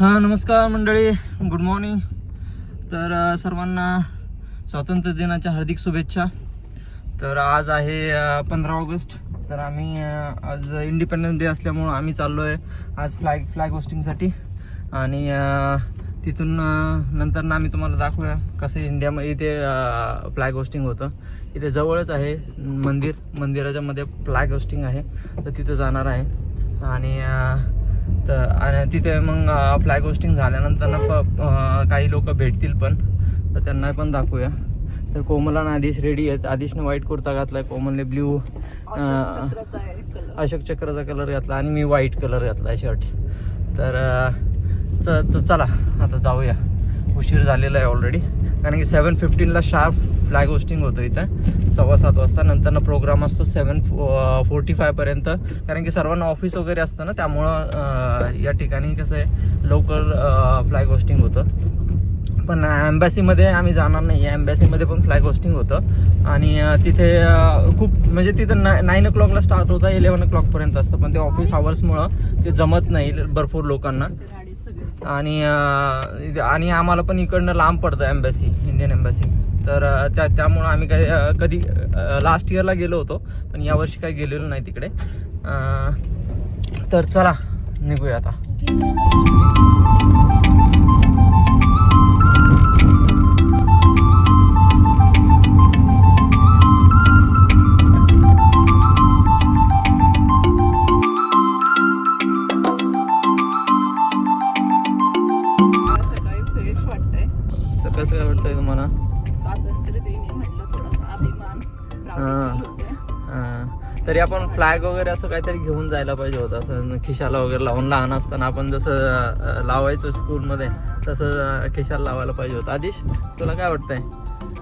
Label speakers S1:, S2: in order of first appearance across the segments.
S1: हां नमस्कार मंडळी. गुड मॉर्निंग तर सर्वांना स्वातंत्र्य दिनाच्या हार्दिक शुभेच्छा. तर आज आहे पंधरा ऑगस्ट. तर आम्ही आज इंडिपेंडन्स डे असल्यामुळं आम्ही चाललो आहे आज फ्लॅग फ्लॅग होस्टिंगसाठी आणि तिथून नंतर ना आम्ही तुम्हाला दाखवूया कसं इंडियामध्ये इथे फ्लॅग होस्टिंग होतं. इथे जवळच आहे मंदिर. मंदिराच्यामध्ये फ्लॅग होस्टिंग आहे. तर तिथं जाणार आहे. आणि तर आणि तिथे मग फ्लॅग होस्टिंग झाल्यानंतर ना काही लोक भेटतील पण. तर त्यांना पण दाखवूया. तर कोमल आणि आदिश रेडी आहेत. आदिशने व्हाईट कुर्ता घातलाय कोमलने ब्ल्यू अशोक चक्राचा कलर घातला आणि मी व्हाईट कलर घातलाय शर्ट तर च- चला आता जाऊया. उशीर झालेला आहे ऑलरेडी कारण की सेवन फिफ्टीनला शार्प फ्लॅग होस्टिंग होतं इथं. सव्वा सात वाजता. नंतरनं प्रोग्राम असतो सेवन फोर्टी फायपर्यंत कारण की सर्वांना ऑफिस वगैरे असतं ना त्यामुळं या ठिकाणी कसं आहे लवकर फ्लॅग होस्टिंग होतं. पण ॲम्बॅसीमध्ये आम्ही जाणार नाही. आहे ॲम्बॅसीमध्ये पण फ्लॅग होस्टिंग होतं. आणि तिथे खूप म्हणजे तिथं ना नाईन ओ क्लॉकला स्टार्ट होतं इलेवन ओ क्लॉकपर्यंत असतं. पण ते ऑफिस आवर्समुळं ते जमत नाही भरपूर लोकांना. आणि आणि आम्हाला पण इकडनं लांब पडतं एम्बॅसी इंडियन एम्बॅसी तर त्या त्यामुळं आम्ही काही कधी लास्ट इयरला गेलो होतो पण यावर्षी काही गेलेलो नाही तिकडे. तर चला निघूया आता. तरी आपण फ्लॅग वगैरे असं काहीतरी घेऊन जायला पाहिजे होतं. असं खिशाला वगैरे लावून लहान असताना आपण जसं लावायचो स्कूलमध्ये तसं खिशाला लावायला पाहिजे होतं. आदिश तुला काय वाटतंय?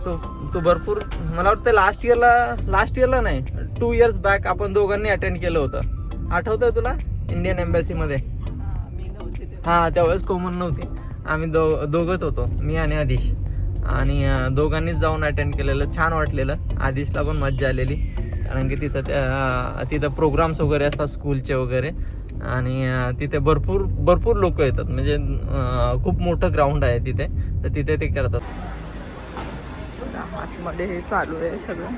S1: तू तू भरपूर मला वाटतं लास्ट इयरला लास्ट इयरला नाही टू इयर्स बॅक आपण दोघांनी अटेंड केलं होतं. आठवतंय तुला? इंडियन एम्बॅसीमध्ये
S2: हां,
S1: त्यावेळेस कोमल नव्हती. आम्ही दो दोघंच होतो मी आणि आदिश. आणि दोघांनीच जाऊन अटेंड केलेलं छान वाटलेलं. आदिशला पण मज्जा आलेली. कारण की तिथं त्या तिथं प्रोग्राम्स वगैरे असतात स्कूलचे वगैरे. आणि तिथे भरपूर भरपूर लोक येतात. म्हणजे खूप मोठं ग्राउंड आहे तिथे. तर तिथे ते करतात.
S2: आतमध्ये हे चालू आहे सगळं.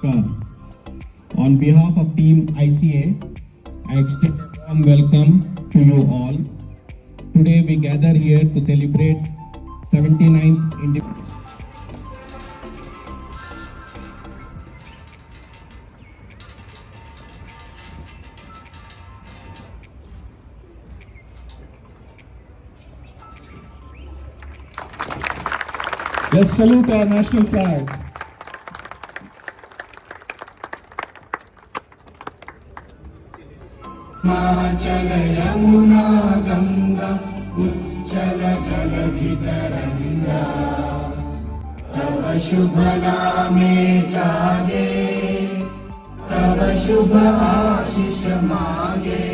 S3: From. On behalf of Team ICA, I extend a warm welcome to you all. Today we gather here to celebrate 79th Independence. Let's salute our national flag. Himachal Yamuna Ganga उच्चल तरंगा तव शुभ नामे जागे तव शुभ आशीष मागे।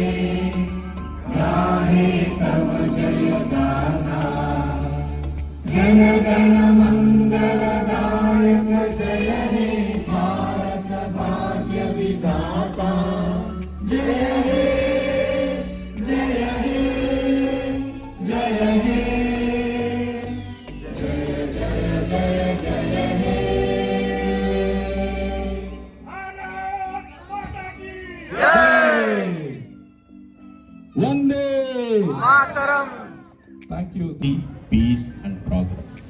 S3: गाहे तव जय गाथा Thank. Peace and progress.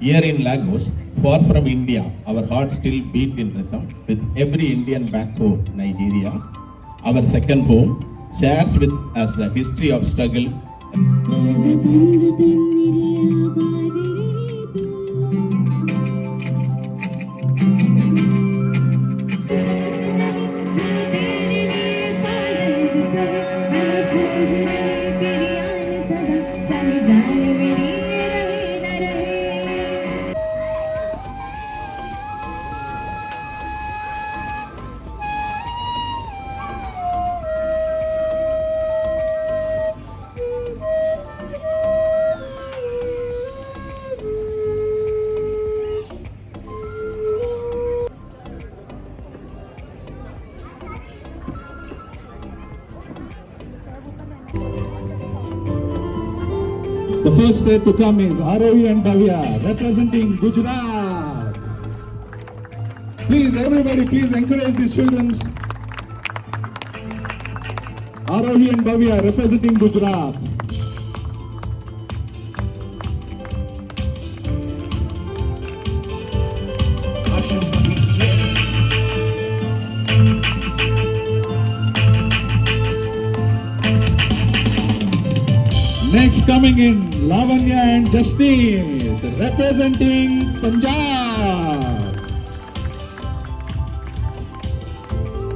S3: Here in Lagos, far from India, our hearts still beat in rhythm with every Indian back home, Nigeria. our second home, shares with us the history of struggle
S4: first state to come is Arohi and Bhavya representing Gujarat. Please, everybody, please encourage these children. Arohi and Bhavya representing Gujarat. Next coming in, Lavanya and Jasneet representing Punjab.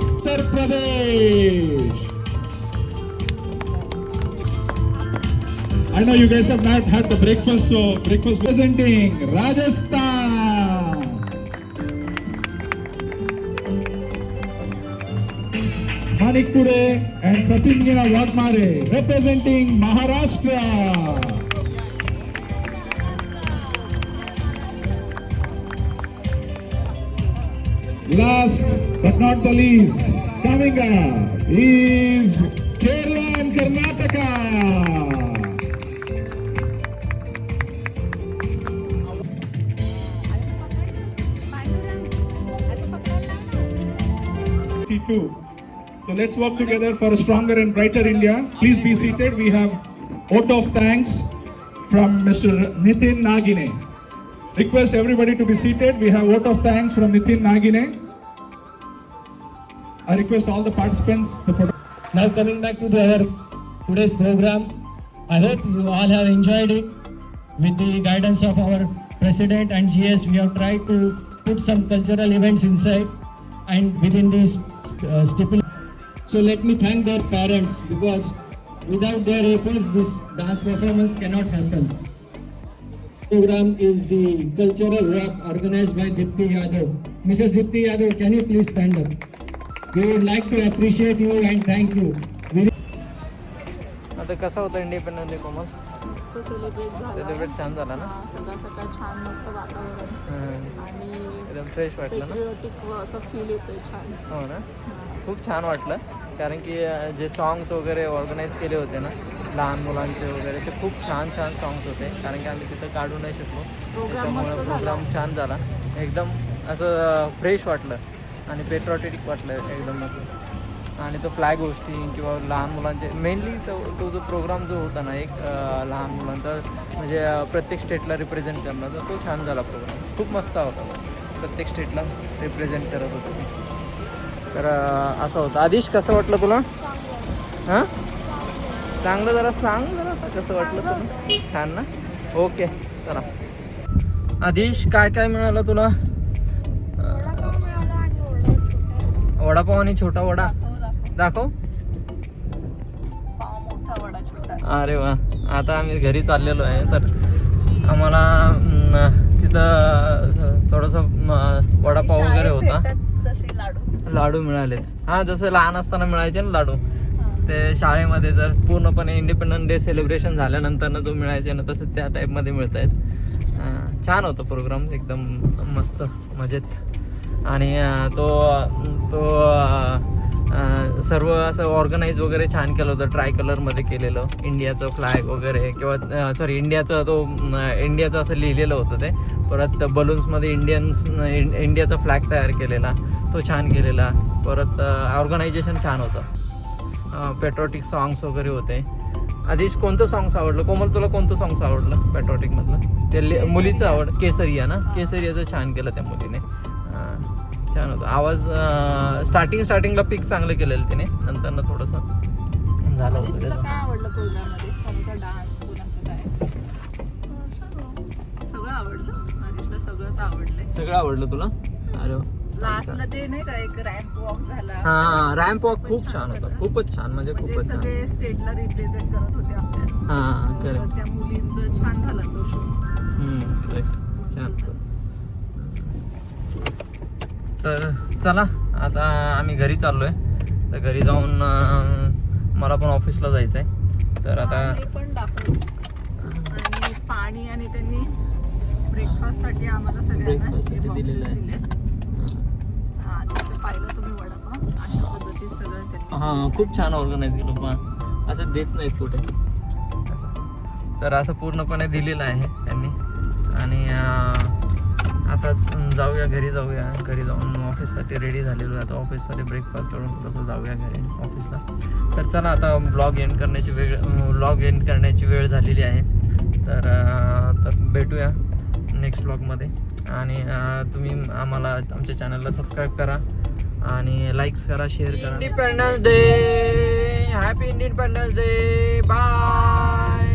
S4: Uttar Pradesh. I know you guys have not had the breakfast, so breakfast presenting Rajasthan. Manik Kude and Pratimya Wagmare representing Maharashtra. Last but not the least, coming up is Kerala and Karnataka. 52. So let's work together for a stronger and brighter India. Please be seated. We have vote of thanks from Mr. Nitin Nagine. Request everybody to be seated. We have vote of thanks from Nitin Nagine. I request all the participants put
S5: Now coming back to the, our today's program, I hope you all have enjoyed it. With the guidance of our president and GS, we have tried to put some cultural events inside and within this uh, stipulation. So let me thank their parents because without their efforts, this dance performance cannot happen. Program is the cultural walk organized by Dipti Yadav. Mrs. Dipti Yadav, can you please stand up? We would like to appreciate you and thank you.
S1: आता कसा होता independence day कोमल
S2: celebrate
S1: छान झाला ना
S2: हा, सकाळ सकाळ छान मस्त वातावरण
S1: हं.
S2: आणि
S1: एकदम फ्रेश वाटलं ना
S2: असं फील येतोय छान
S1: हो ना खूप छान वाटलं कारण की जे सॉंग्स वगैरे ऑर्गनाईज केले होते ना लहान मुलांचे वगैरे ते खूप छान छान सॉंग्स होते. कारण की आम्ही तिथं काढू नाही शकलो. त्याच्यामुळे. प्रोग्राम छान झाला. एकदम असं फ्रेश वाटलं. आणि पेट्रॉटिक वाटलं एकदम मस्त आणि तो फ्लॅग होस्टिंग किंवा लहान मुलांचे मेनली तो तो जो प्रोग्राम जो होता ना एक लहान मुलांचा म्हणजे प्रत्येक स्टेटला रिप्रेझेंट करण्याचा तो छान झाला प्रोग्राम खूप मस्त होता. प्रत्येक स्टेटला रिप्रेझेंट करत होतो. तर असं होतं. आदिश कसं वाटलं तुला? हां? चांगलं जरा सांग जरा कसं वाटलं तुला? छान ना? ओके चला. आदिश काय काय मिळालं तुला? वडापाव आणि छोटा वडा. दाखव. अरे वा. आता आम्ही घरी चाललेलो आहे तर आम्हाला तिथं थोडंसं वडापाव वगैरे होता.
S2: लाडू
S1: मिळालेत. हा जसं लहान असताना मिळायचे ना लाडू ते शाळेमध्ये जर पूर्णपणे इंडिपेंडन्स डे सेलिब्रेशन झाल्यानंतर जो मिळायचे ना तसं त्या टाईपमध्ये मिळत आहेत छान होतं प्रोग्राम एकदम मस्त मजेत. आणि तो तो सर्व असं ऑर्गनाईज वगैरे छान केलं होतं ट्राय कलरमध्ये केलेलं इंडियाचं फ्लॅग वगैरे किंवा सॉरी इंडियाचं तो इंडियाचं असं लिहिलेलं होतं ते. परत बलून्समध्ये इंडियन्स इंडियाचा फ्लॅग तयार केलेला तो छान केलेला. परत ऑर्गनायझेशन छान होतं. पेट्रोटिक सॉंग्स वगैरे होते. आधीच कोणतं सॉंग्स आवडलं? कोमल तुला कोणतं सॉंग्स आवडलं पेट्रोटिकमधलं ते ले- मुलीचं आवड केसरिया ना? केसरियाचं छान केलं त्या मुलीने. छान होतं. आवाज स्टार्टिंग स्टार्टिंगला पिक चांगलं केलेलं तिने. नंतर ना थोडंसं झालं होतं
S2: काय आवडलं प्रोग्राममध्ये कोणाचा डान्स कोणाचं काय? सगळं आवडलं? हरीशला सगळंच आवडलंय.
S1: सगळं आवडलं तुला? अरे.
S2: लास्टला ते नाही का एक रॅम्प वॉक झाला?
S1: हा रॅम्प वॉक खूप छान होता. खूपच छान म्हणजे
S2: म्हणजे
S1: खूपच छान.
S2: सगळे स्टेटला रिप्रेझेंट करत होते आपल्या
S1: हा करेक्ट
S2: त्या मुलींचं छान झाला तो शो
S1: करेक्ट छान. होतं. तर चला आता आम्ही घरी चाललोय. तर घरी जाऊन मला पण ऑफिसला जायचं आहे तर आता
S2: पण दाखवू. आणि पाणी आणि त्यांनी ब्रेकफास्टसाठी आम्हाला सगळ्यांना हे
S1: दिलेलं आहे.
S2: हा,
S1: हा खूप छान ऑर्गनाईज केलं पण असं देत नाहीत कुठे. असं. तर असं पूर्णपणे दिलेलं आहे त्यांनी. आणि आता जाऊया घरी जाऊया. घरी जाऊन ऑफिससाठी रेडी झालेलो आहे. आता ऑफिसमध्ये ब्रेकफास्ट करून तसं जाऊया घरी ऑफिसला. तर चला आता ब्लॉग एंड करण्याची वेळ ब्लॉग एंड करण्याची वेळ झालेली आहे. तर तर भेटूया नेक्स्ट ब्लॉगमध्ये आणि तुम्ही आम्हाला आमच्या चॅनलला सबस्क्राईब करा. आणि लाईक्स करा शेअर करा. Independence Day happy Independence Day bye